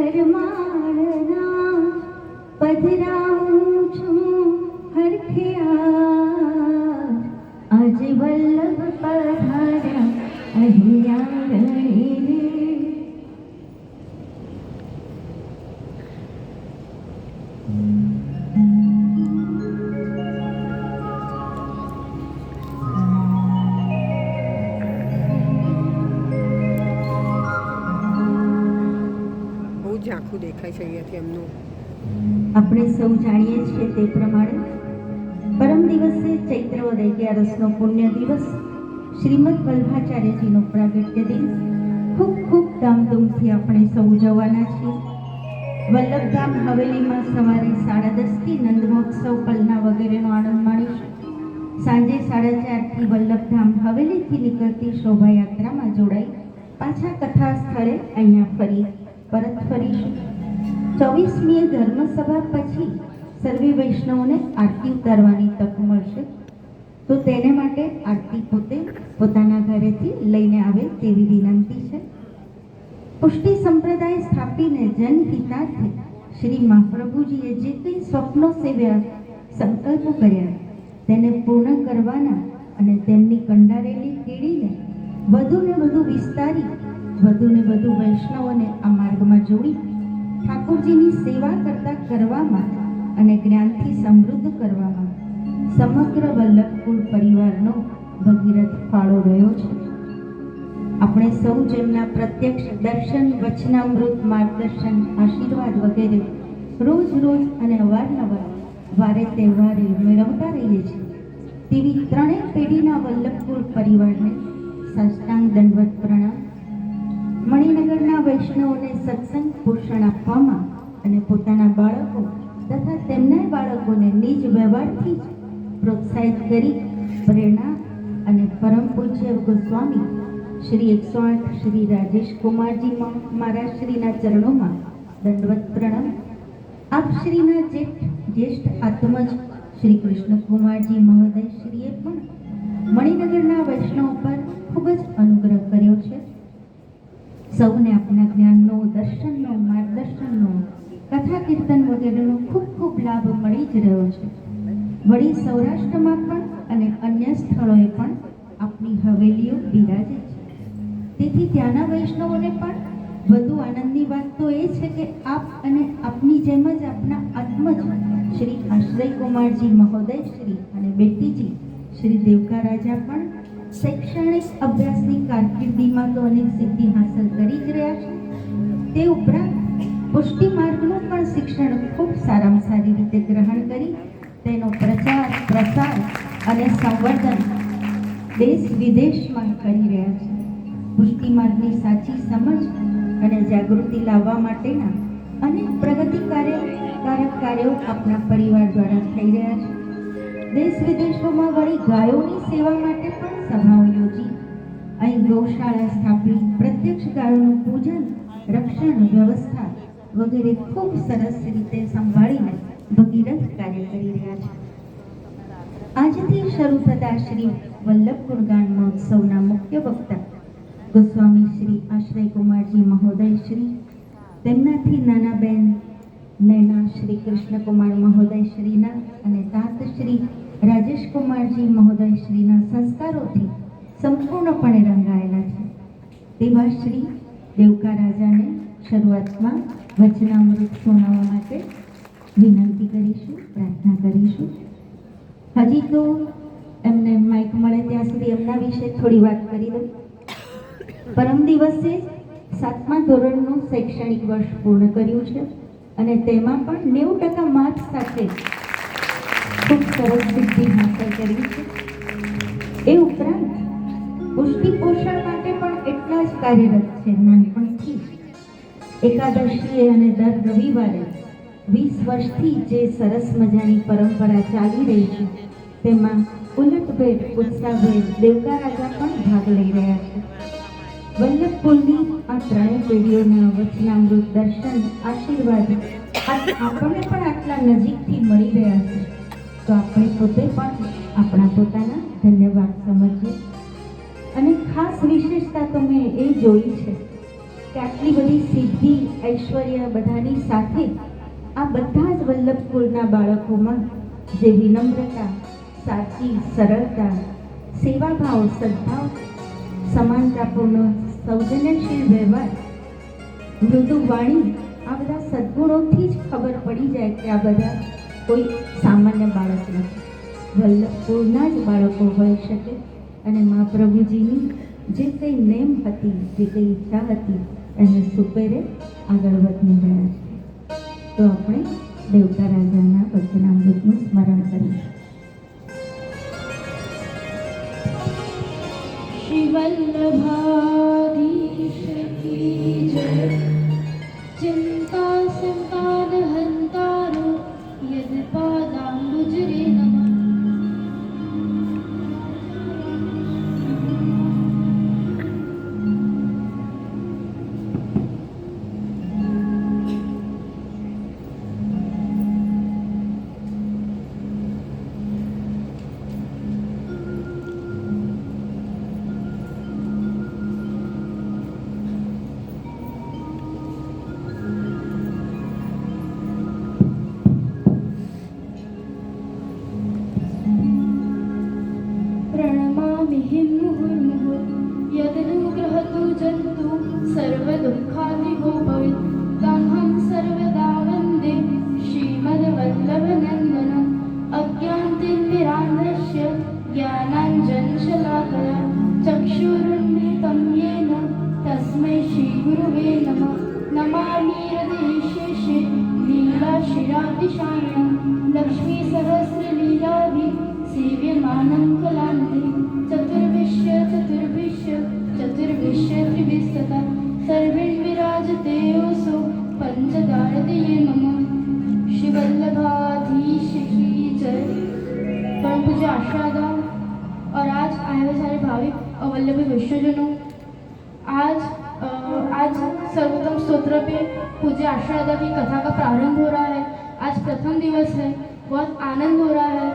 મોગર માળના પધરાવું છું હરખિયા આજે વલ્લભ પધાર્યા અહીં આપણે સૌ જાણીએ છીએ તે પ્રમાણે. પરમ દિવસે ચૈત્ર વદ અગિયારસનો પુણ્ય દિવસ, શ્રીમદ વલ્ભાચાર્યજીનો પ્રાગટ્ય દિવસ ખૂબ ખૂબ ધામધૂમથી આપણે સૌ ઉજવવાના છીએ. વલ્લભધામ હવેલીમાં સવારે સાડા દસથી નંદમહોત્સવ પલના વગેરેનો આનંદ માણીશું સાંજે સાડા ચારથી વલ્લભધામ હવેલીથી નીકળતી શોભાયાત્રામાં જોડાઈ પાછા કથા સ્થળે અહીંયા ફરી, પરત ફરીશું. ચોવીસમીએ ધર્મસભા પછી સર્વે વૈષ્ણવોને આરતી ઉતારવાની તક મળશે. તો તેને માટે આરતી પોતે પોતાના ઘરેથી લઈને આવે તેવી વિનંતી છે. પુષ્ટિ સંપ્રદાય સ્થાપીને જનહિતાર્થે શ્રી મહાપ્રભુજીએ જે કંઈ સ્વપ્નો સેવ્યા, સંકલ્પો કર્યા, તેને પૂર્ણ કરવાના અને તેમની કંડારેલી કીડીને વધુને વધુ વિસ્તારી, વધુને વધુ વૈષ્ણવોને આ માર્ગમાં જોડી ઠાકોરજીની સેવા કરતા કરવામાં અને જ્ઞાનથી સમૃદ્ધ કરવામાં સમગ્ર વલ્લભકુલ પરિવારનો ભગીરથ ફાળો રહ્યો છે. આપણે સૌ જેમના પ્રત્યક્ષ દર્શન, વચનામૃત, માર્ગદર્શન, આશીર્વાદ વગેરે રોજ રોજ અને અવારનવાર વારે તહેવારે મેળવતા રહીએ છીએ, તેવી ત્રણેય પેઢીના વલ્લભકુલ પરિવારને સાષ્ટાંગ દંડવત પ્રણામ. મણિનગરના વૈષ્ણવોને સત્સંગ પોષણ આપવામાં અને પોતાના બાળકો તથા તેમના બાળકોને નિજ વ્યવહારથી પ્રોત્સાહિત કરી પ્રેરણા અને પરમ પૂજ્ય ગોસ્વામી શ્રી એકસો આઠ શ્રી રાજેશ કુમારજી મહારાજ શ્રીના ચરણોમાં દંડવત પ્રણામ. આપ શ્રીના જેઠ, જ્યેષ્ઠ આત્મજ શ્રી કૃષ્ણ કુમારજી મહોદય શ્રીએ પણ મણિનગરના વૈષ્ણવ પર ખૂબ જ અનુગ્રહ કર્યો. સૌને આપના જ્ઞાનનો, દર્શનનો, માર્ગદર્શનનો, કથા કીર્તન વગેરેનો ખૂબ ખૂબ લાભ મળી જ રહ્યો છે. વળી સૌરાષ્ટ્રમાં પણ અને અન્ય સ્થળોએ પણ આપની હવેલીઓ બિરાજે છે. તેથી ત્યાંના વૈષ્ણવોને પણ વધુ આનંદની વાત તો એ છે કે આપ અને આપની જેમ જ આપના આત્મજ શ્રી આશ્રય કુમારજી મહોદય શ્રી અને બેટીજી શ્રી દેવકા રાજા પણ શૈક્ષણિક અભ્યાસની કારકિર્દીમાં તો અનેક સિદ્ધિ હાંસલ કરી જ રહ્યા છે. તે ઉપરાંત પુષ્ટિ માર્ગનું પણ શિક્ષણ ખૂબ સારામાં સારી રીતે ગ્રહણ કરી, તેનો પ્રચાર, પ્રસાર અને સંવર્ધન દેશ વિદેશમાં કરી રહ્યા છે. પુષ્ટિ માર્ગની સાચી સમજ અને જાગૃતિ લાવવા માટેના અનેક પ્રગતિ કાર્યકારક કાર્યો આપણા પરિવાર દ્વારા થઈ રહ્યા છે. દેશ વિદેશોમાં વળી ગાયોની સેવા માટે પણ સભાઓ યોજી અહીં ગૌશાળા સ્થાપી, પ્રત્યક્ષ ગાયોનું પૂજન રક્ષણ વ્યવસ્થા વગેરે ખૂબ સરસ રીતે સંભાળીને ભગીરથ કાર્ય કરી રહ્યા છે. આજથી શરૂ થતા શ્રી વલ્લભ ગુણગાન મહોત્સવના મુખ્ય વક્તા ગોસ્વામી શ્રી આશ્રય કુમારજી મહોદય શ્રી, તેમનાથી નાના બેન નૈના શ્રી કૃષ્ણકુમાર મહોદય શ્રીના અને તાત શ્રી રાજેશ કુમારજી મહોદય શ્રીના સંસ્કારોથી સંપૂર્ણપણે રંગાયેલા છે. તેવા શ્રી દેવકા રાજાને શરૂઆતમાં વચનામૃત સુનાવવા માટે વિનંતી કરીશું, પ્રાર્થના કરીશું. હજી તો એમને માઇક મળે ત્યાં સુધી એમના વિશે થોડી વાત કરી દઉં. પરમ દિવસે સાતમા ધોરણનું શૈક્ષણિક વર્ષ પૂર્ણ કર્યું છે અને તેમાં પણ નેવું ટકા માર્ક્સ સાથે ખૂબ સરસ સિદ્ધિ હાંસલ કરી છે. એ ઉપરાંત પુષ્ટિ પોષણ માટે પણ એટલા જ કાર્યરત છે, નાનપણથી એકાદશીએ અને દર રવિવારે વીસ વર્ષથી જે સરસ મજાની પરંપરા ચાલી રહી છે, તેમાં ઉલટભેટ ઉત્સાહભેર દેવકા રાજા પણ ભાગ લઈ રહ્યા છે. વલ્લભપુરની આ ત્રણેય પેઢીઓના વચનામૃત દર્શન, આશીર્વાદ આપણને પણ આટલા નજીકથી મળી રહ્યા છે. તો આપણે પોતે પણ આપણા પોતાના ધન્યવાદ સમજીએ. અને ખાસ વિશેષતા તો એ જોઈ છે કે આટલી બધી સિદ્ધિ, ઐશ્વર્ય બધાની સાથે આ બધા જ વલ્લભ કુળના બાળકોમાં જે વિનમ્રતા, સાચી સરળતા, સેવાભાવ, સદભાવ, સમાનતાપૂર્ણ, સૌજન્યશીલ વ્યવહાર મૃદુ વાણી આ બધા સદ્ગુણોથી જ ખબર પડી જાય કે આ બધા કોઈ સામાન્ય બાળક નથી. વલ્લભપુરના જ બાળકો હોઈ શકે અને મહાપ્રભુજીની જે કંઈ નેમ હતી, જે કંઈ ઈચ્છા હતી, એને સુપેરે આગળ વધી રહ્યા છે. તો આપણે દેવતા રાજાના વચનામૃતનું સ્મરણ કરીશું. શ્રી વલ્લભાધીશ કી જય. ચિંતા સંતાન હંતારો எதிர்பாதாம் உஜிரினம் હિમ મુહુર્મુહુર્ યદનુગ્રહતુ જંતુ સર્વદુઃખાદિ હો ભવિત लीलाशिरातिशायनं लक्ष्मीसहस्रलीलाभिः सेव्यमानं कलान्ते चतुर्विश्य चतुर्विश्य चतुर्विश्य योऽसौ मम जय। परम पूज्य और आज आए हुए सारे भाविक और वल्लभी विश्वजनों, आज आज सर्वोत्तम स्तोत्र पे पूज्य आशादा की कथा का प्रारंभ हो रहा है। आज प्रथम दिवस है, बहुत आनंद हो रहा है।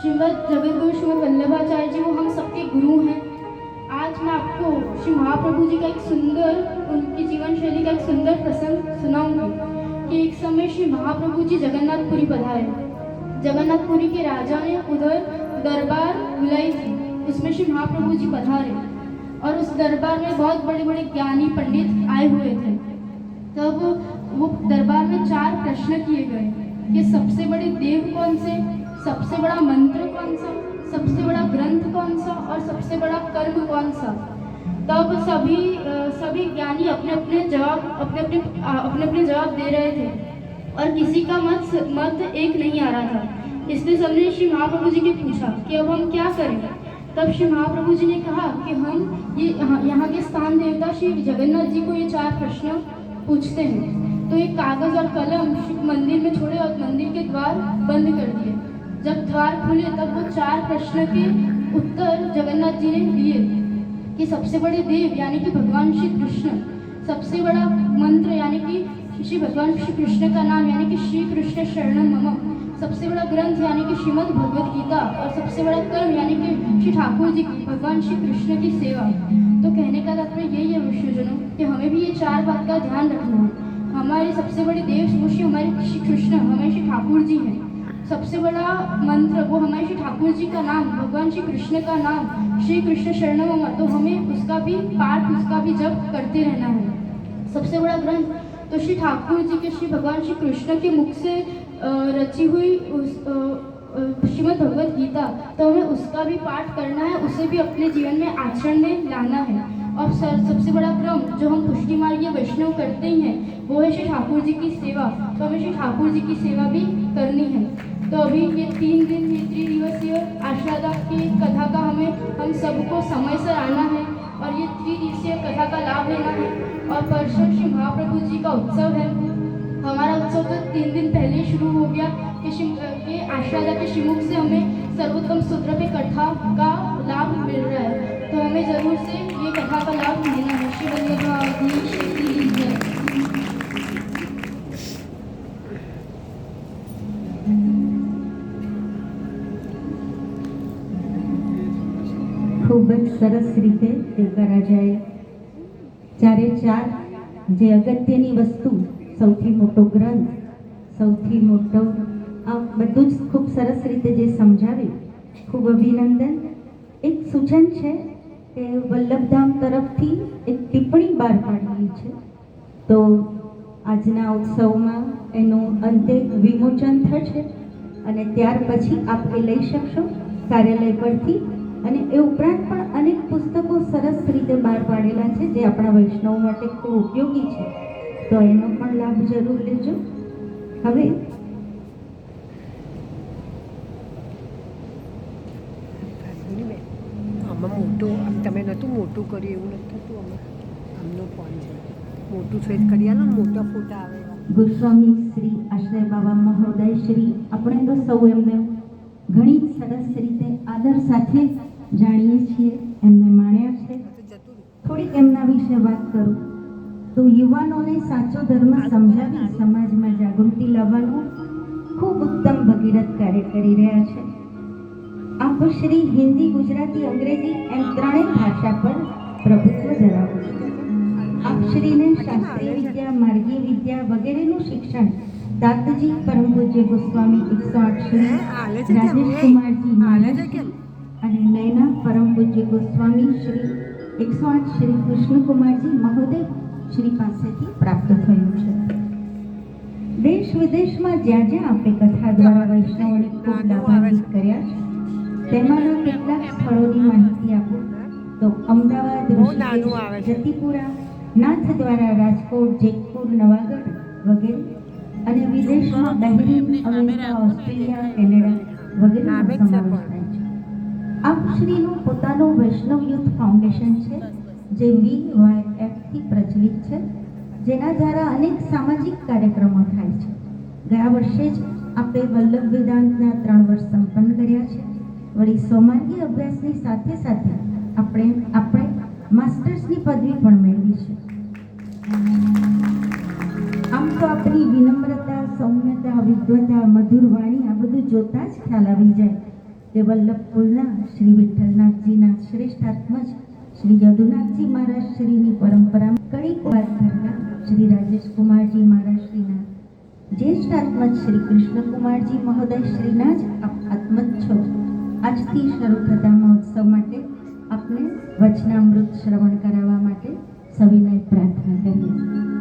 श्रीमद जगत गुरु श्रीमद वल्लभाचार्य जी, वो हम सबके गुरु हैं। आज मैं आपको श्री महाप्रभु जी का एक सुंदर, उनकी जीवन शैली का एक सुंदर प्रसंग सुनाऊँगी कि एक समय श्री महाप्रभु जी जगन्नाथपुरी पधारे जगन्नाथपुरी के राजा ने उधर दरबार बुलाई थी, उसमें श्री महाप्रभु जी पधारे और उस दरबार में बहुत बड़े बड़े ज्ञानी पंडित आए हुए थे। तब वो दरबार में चार प्रश्न किए गए कि सबसे बड़े देव कौन से, सबसे बड़ा मंत्र कौन सा, सबसे बड़ा ग्रंथ कौन सा और सबसे बड़ा कर्म कौन सा। तब सभी सभी ज्ञानी अपने अपने जवाब अपने अपने अपने अपने जवाब दे रहे थे और किसी का मत मत एक नहीं आ रहा था। इसलिए सबने श्री महाप्रभु जी के पूछा कि अब हम क्या करें? तब श्री महाप्रभु जी ने कहा कि हम ये यहाँ के स्थान देवता श्री जगन्नाथ जी को ये चार प्रश्न पूछते हैं। तो एक कागज़ और कलम मंदिर में छोड़े और मंदिर के द्वार बंद कर दिए। जब द्वार खुले, तब वो चार प्रश्न के उत्तर जगन्नाथ जी ने दिए कि सबसे बड़े देव यानी कि भगवान श्री कृष्ण, सबसे बड़ा मंत्र यानी कि श्री भगवान श्री कृष्ण का नाम यानी कि श्री कृष्ण शरण मम, सबसे बड़ा ग्रंथ यानी कि श्रीमद् भगवत गीता और सबसे बड़ा कर्म यानी कि श्री ठाकुर जी की, भगवान श्री कृष्ण की सेवा। तो कहने का तात्पर्य यही है, विश्वजनों, कि हमें भी ये चार बात का ध्यान रखना है। हमारे सबसे बड़े देव वो श्री हमारे श्री कृष्ण, हमारे श्री ठाकुर जी हैं। सबसे बड़ा मंत्र, वो हमारे श्री ठाकुर जी का नाम, भगवान श्री कृष्ण का नाम, श्री कृष्ण शरणम तो हमें उसका भी पाठ, उसका भी जप करते रहना है। सबसे बड़ा ग्रंथ तो श्री ठाकुर जी के, श्री भगवान श्री कृष्ण के मुख से रची हुई उस श्रीमद् भगवत गीता तो हमें उसका भी पाठ करना है, उसे भी अपने जीवन में आचरण में लाना है। और सर, सबसे बड़ा क्रम जो हम पुष्टि मार्गीय वैष्णव करते ही वो है श्री ठाकुर जी की सेवा। तो हमें श्री ठाकुर जी की सेवा भी करनी है। तो अभी ये तीन दिन, ये त्रिदिवसीय आशादा की कथा का हमें, हम सबको समय से आना है और ये त्रिदिवसीय कथा का लाभ लेना है। और परसों श्री महाप्रभु जी का उत्सव है। हमारा उत्सव तो तीन दिन पहले शुरू हो गया कि के आशादा के श्रीमुख से हमें सर्वोत्तम सूत्र पे कथा का लाभ मिल रहा है। तो हमें ज़रूर से ખૂબ જ સરસ રીતે દુર્ગારાજાએ ચારે ચાર જે અગત્યની વસ્તુ, સૌથી મોટો ગ્રંથ, સૌથી મોટો, આ બધું જ ખૂબ સરસ રીતે જે સમજાવ્યું, ખૂબ અભિનંદન. એક સૂચન છે કે વલ્લભધામ તરફથી એક ટિપ્પણી બહાર પાડેલી છે. તો આજના ઉત્સવમાં એનું અંતે વિમોચન થશે અને ત્યાર પછી આપ એ લઈ શકશો કાર્યાલય પરથી અને એ ઉપરાંત પણ અનેક પુસ્તકો સરસ રીતે બહાર પાડેલા છે જે આપણા વૈષ્ણવ માટે ખૂબ ઉપયોગી છે. તો એનો પણ લાભ જરૂર લેજો. હવે મોટું તમે નહોતું મોટું કર્યું એવું નથી થતું અમે. આમનો ફોન છે. મોટું સેટ કરી. આલો મોટા ફોટા આવે ગોસ્વામી શ્રી આશ્રય બાબા મહોદય શ્રી આપણે તો સૌ એમને ઘણી સરસ રીતે આદર સાથે જાણીએ છીએ એમને માણ્યા છે. થોડીક એમના વિશે વાત કરું. તો યુવાનોને સાચો ધર્મ સમજાવી સમાજમાં જાગૃતિ લાવવાનું ખૂબ ઉત્તમ ભગીરથ કાર્ય કરી રહ્યા છે. આપ શ્રી હિન્દી ગુજરાતી અંગ્રેજી એમ ત્રણેય ભાષા પર પ્રભુત્વ ધરાવો છો આપશ્રીને શાસ્ત્રીય વિદ્યા માર્ગીય વિદ્યા વગેરેનું શિક્ષણ દાતજી પરમ પૂજ્ય ગોસ્વામી એકસો આઠ શ્રી હાલે છે કેમ? રાજેશ કુમારજી હાલે છે મહારાજ કેમ? અને નયના પરમ પૂજ્ય ગોસ્વામી શ્રી એકસો આઠ શ્રી કૃષ્ણકુમારજી મહોદય શ્રી પાસેથી પ્રાપ્ત થયું છે દેશ વિદેશમાં જ્યાં જ્યાં આપણે કથા દ્વારા વૈષ્ણવોને ખૂબ લાભાન્વિત કર્યા છે તેમાંના કેટલાક સ્થળોની માહિતી આપો. તો અમદાવાદ. જતીપુરા નાથ દ્વારા રાજકોટ જેતપુર નવાગઢ વગેરે અને વિદેશમાં બહેરીન અમેરિકા ઓસ્ટ્રેલિયા કેનેડા વગેરે સમાવેશ થાય છે. આપશ્રીનું પોતાનું વૈષ્ણવ યુથ ફાઉન્ડેશન છે જે વી વાય એફથી પ્રચલિત છે જેના દ્વારા અનેક સામાજિક કાર્યક્રમો થાય છે. ગયા વર્ષે જ આપે વલ્લભ વેદાંતના ત્રણ વર્ષ સંપન્ન કર્યા છે. વળી સોમાર્ગી અભ્યાસની સાથે સાથે આપણે આપણે માસ્ટર્સની પદવી પણ મેળવી છે. આમ તો આપણી વિનમ્રતા, સૌમ્યતા વિદ્વતા મધુર વાણી આ બધું જોતા જ ખ્યાલ આવી જાય. કે વલ્લભપુરના શ્રી વિઠ્ઠલનાથજીના શ્રેષ્ઠ આત્મજ શ્રી યદુનાથજી મહારાજ શ્રીની પરંપરા કડીક વાત કરતા શ્રી રાજેશ કુમારજી મહારાજ શ્રીના જ્યેષ્ઠ આત્મજ શ્રી કૃષ્ણકુમારજી મહોદય શ્રીના જ આત્મજ છો. આજથી શરૂ થતા મહોત્સવ માટે આપને વચનામૃત શ્રવણ કરાવવા માટે સવિનય પ્રાર્થના કરીએ.